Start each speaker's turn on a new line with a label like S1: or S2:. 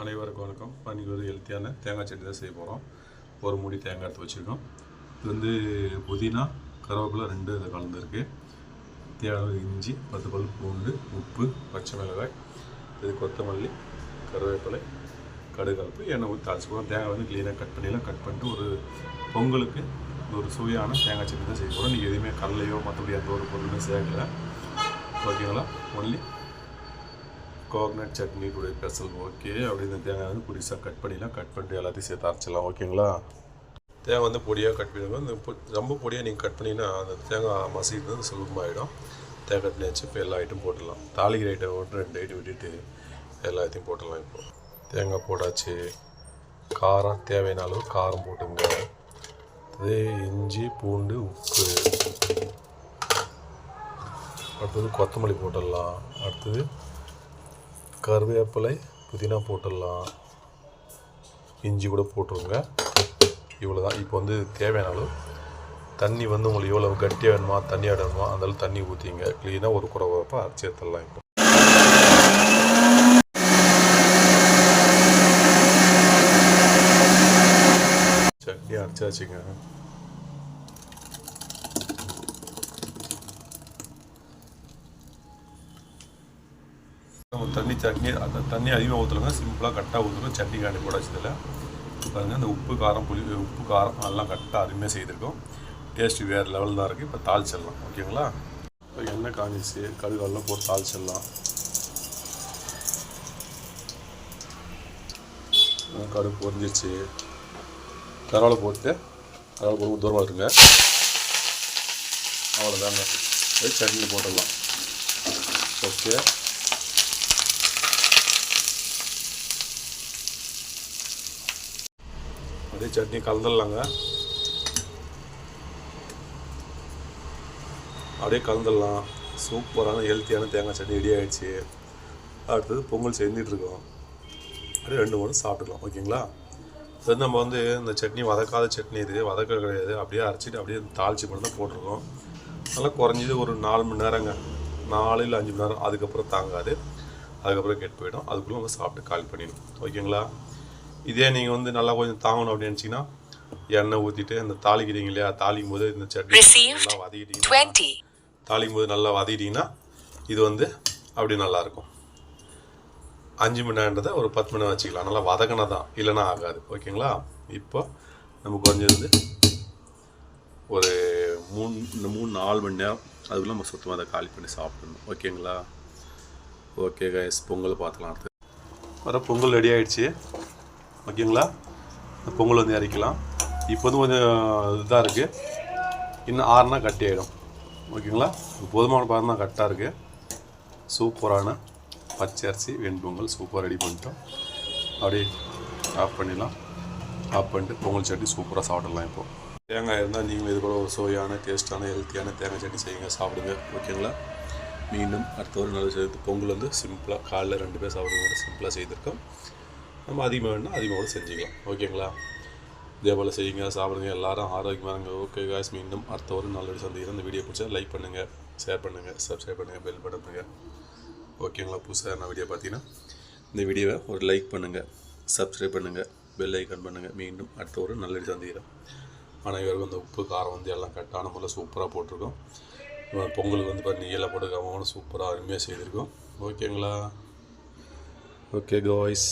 S1: அனைவருக்கும் வணக்கம். இன்னைக்கு ஒரு ஹெல்த்தியான தேங்காய் சட்னி தான் செய்ய போகிறோம் ஒரு மூடி தேங்காய் எடுத்து வச்சுருக்கோம். இது வந்து புதினா கருவேப்பிலை ரெண்டு இதை கலந்துருக்கு. தேவையான இஞ்சி பத்து பல் பூண்டு உப்பு பச்சை மிளகாய் இது கொத்தமல்லி கருவேப்பிலை கடுகலப்பு எண்ணெய் ஊற்றி தாளிச்சுக்குவோம் தேங்காய் வந்து க்ளீனாக கட் பண்ணிடலாம். கட் பண்ணிட்டு ஒரு பொங்கலுக்கு ஒரு சுவையான தேங்காய் சட்னி தான் செய்ய போகிறோம் நீங்கள் எதுவுமே கடலையோ மற்றபடி எந்த ஒரு பொருளுமே சேர்க்கல. ஓகேங்களா? ஒன்லி கோகனட் சட்னி கூட பெசல் ஓகே அப்படி இந்த தேங்காய் வந்து புதுசாக கட் பண்ணிடலாம் கட் பண்ணிட்டு எல்லாத்தையும் சேர்த்து அரைச்சிடலாம் ஓகேங்களா தேங்காய் வந்து பொடியாக கட் பண்ணிடுவோம் இந்த ரொம்ப பொடியாக நீங்கள் கட் பண்ணிங்கன்னா அந்த தேங்காய் மசிக்கிறது வந்து சுலபமாகிடும் தேங்காய் கட் வச்சு இப்போ எல்லா ஐட்டம் போட்டுடலாம். தாளிக்கிற ஐட்டம் ஒன்று ரெண்டு ஐட்டம் விட்டுட்டு எல்லாத்தையும் போட்டுடலாம் இப்போ. தேங்காய் போட்டாச்சு. காரம் தேவையான அளவு காரம் போட்டுங்க. அது இஞ்சி பூண்டு உப்பு. அடுத்தது கொத்தமல்லி போட்டுடலாம். அடுத்தது கருவேப்பிலை புதினா போட்டுடலாம். இஞ்சி கூட போட்டுருங்க. இவ்வளோ தான் இப்போ வந்து தேவையான அளவு தண்ணி வந்து உங்களுக்கு எவ்வளோ கட்டியாக வேணுமா தண்ணியாக வேணுமா அந்தளவு தண்ணி ஊற்றிங்க க்ளீனாக ஒரு குறை வரப்போ அரைச்சி எடுத்துடலாம் இப்போ. சட்னி அரைச்சாச்சுங்க. தண்ணி சட்னி அந்த தண்ணி அதிகமாக ஊற்றுலங்க சிம்பிளாக கரெக்டாக ஊற்றணும் சட்னி காண்டி போட வச்சதில் பாருங்கள் அந்த உப்பு காரம் புளி உப்பு காரம் எல்லாம் கரெக்டாக அருமையாக செய்திருக்கோம். டேஸ்ட்டு வேறு லெவல் தான் இருக்குது இப்போ தாளிச்சிடலாம். ஓகேங்களா? இப்போ எண்ணெய் காஞ்சிச்சு கடுகு எல்லாம் போட்டு தாளிச்சிடலாம். கடுகு பொரிஞ்சிச்சு கரவாலை போட்டு கரவாலை போட்டு தூரமாக இருங்க அவ்வளோதாங்க சட்னி போட்டுடலாம். ஓகே. அப்படியே சட்னி கலந்துடலாங்க. அப்படியே கலந்துடலாம். சூப்பரான ஹெல்த்தியான தேங்காய் சட்னி ரெடி ஆகிடுச்சு அடுத்தது பொங்கல் செஞ்சிட்ருக்கோம் அப்படியே ரெண்டு மூணு சாப்பிட்டுக்கலாம். ஓகேங்களா? இது நம்ம வந்து இந்த சட்னி வதக்காத சட்னி இது வதக்க கிடையாது. அப்படியே அரைச்சிட்டு அப்படியே தாளிச்சு மட்டும் தான் போட்டிருக்கோம். நல்லா குறைஞ்சது ஒரு நாலு மணி நேரங்க. நாலு இல்லை அஞ்சு மணி நேரம். அதுக்கப்புறம் தாங்காது. அதுக்கப்புறம் கெட்டு போயிடும். அதுக்குள்ளே நம்ம சாப்பிட்டு கால் பண்ணிடணும். ஓகேங்களா? இதே நீங்கள் வந்து நல்லா கொஞ்சம் தாங்கணும் அப்படின்னு நினச்சிங்கன்னா எண்ணெய் ஊற்றிட்டு இந்த தாளிக்கிறீங்க இல்லையா? தாளிக்கும் போது இந்த சட்னி நல்லா வதக்கிட்டீங்கன்னா
S2: 20.
S1: தாளிக்கும் போது நல்லா வதக்கிட்டீங்கன்னா இது வந்து அப்படி நல்லாயிருக்கும் அஞ்சு மணி நேரன்றதை ஒரு பத்து மணி நேரம் வச்சுக்கலாம். நல்லா வதக்கினா தான் இல்லைன்னா ஆகாது. ஓகேங்களா? இப்போ நம்ம குறைஞ்சது ஒரு மூணு இந்த மூணு நாலு மணி நேரம் அதுக்குள்ளே நம்ம சுத்தமாக அதை காலி பண்ணி சாப்பிடணும். ஓகேங்களா? ஓகே கைஸ் பொங்கல் பார்த்துக்கலாம் அடுத்து. வர பொங்கல் ரெடி ஆயிடுச்சு. ஓகேங்களா? இந்த பொங்கல் வந்து இறக்கலாம் இப்போ வந்து கொஞ்சம் இதாக இருக்குது இன்னும் ஆறுனா கட்டி ஆகிடும் ஓகேங்களா? போதுமான பாரம் தான் கரெக்டாக இருக்குது சூப்பரான பச்சை அரிசி வெண்பொங்கல் சூப்பராக ரெடி பண்ணிட்டோம். அப்படியே ஆஃப் பண்ணிடலாம். ஆஃப் பண்ணிட்டு பொங்கல் சட்னி சூப்பராக சாப்பிடலாம் இப்போ. தேங்காய் இருந்தால் நீங்களும் இது கூட ஒரு சுவையான டேஸ்ட்டான ஹெல்த்தியான தேங்காய் சட்னி செய்யுங்க சாப்பிடுங்க. ஓகேங்களா? மீண்டும் அடுத்த ஒரு நல்ல சேர்த்து பொங்கல் வந்து சிம்பிளாக காலைல ரெண்டு பேர் சாப்பிடுங்க சிம்பிளாக செய்திருக்கோம். நம்ம அதிகமாக வேணும்னா அதிகமாக கூட செஞ்சுக்கலாம். ஓகேங்களா? இதே போல் செய்யுங்க சாப்பிடுங்க எல்லாரும் ஆரோக்கியமாக இருங்க. ஓகே காய்ஸ் மீண்டும் அடுத்த ஒரு நல்ல சந்திக்கிறேன் இந்த வீடியோ பிடிச்சா லைக் பண்ணுங்கள் ஷேர் பண்ணுங்கள் சப்ஸ்கிரைப் பண்ணுங்கள் பெல் பட்டன் பண்ணுங்கள் ஓகேங்களா? புதுசாக என்ன வீடியோ பார்த்தீங்கன்னா இந்த வீடியோவை ஒரு லைக் பண்ணுங்கள் சப்ஸ்கிரைப் பண்ணுங்கள் பெல் ஐக்கான் பண்ணுங்கள் மீண்டும் அடுத்த ஒரு நல்ல சந்திக்கிறேன் அனைவருக்கும் இந்த உப்பு காரம் வந்து எல்லாம் கரெக்டான முறையில் சூப்பராக போட்டிருக்கோம். பொங்கலுக்கு வந்து பாருங்கள் நெய்யெல்லாம் போட்டு கவனம் சூப்பராக அருமையாக செய்திருக்கோம். ஓகேங்களா? Okay guys